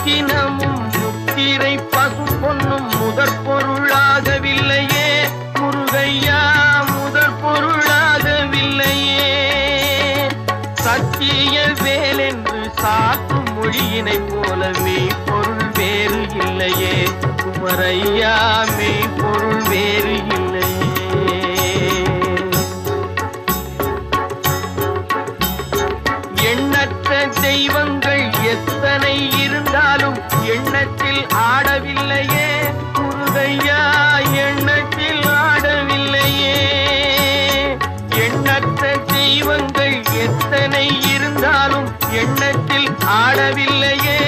ரத்தினமும் முத்திரை பசு பொன்னும் முதற் பொருளாகவில்லையே. முருகையா முதற் பொருளாகவில்லையே. சத்திய வேலென்று சாற்றும் மொழியினை போலவே பொருள் வேறு இல்லையே. குமரையா மெய் பொருள் வேறு இல்லையே. எண்ணற்ற தெய்வங்கள் எண்ணத்தில் ஆடவில்லையே முருகையா எண்ணத்தில் ஆடவில்லையே. எண்ணற்ற தெய்வங்கள் எத்தனை இருந்தாலும் எண்ணத்தில் ஆடவில்லையே.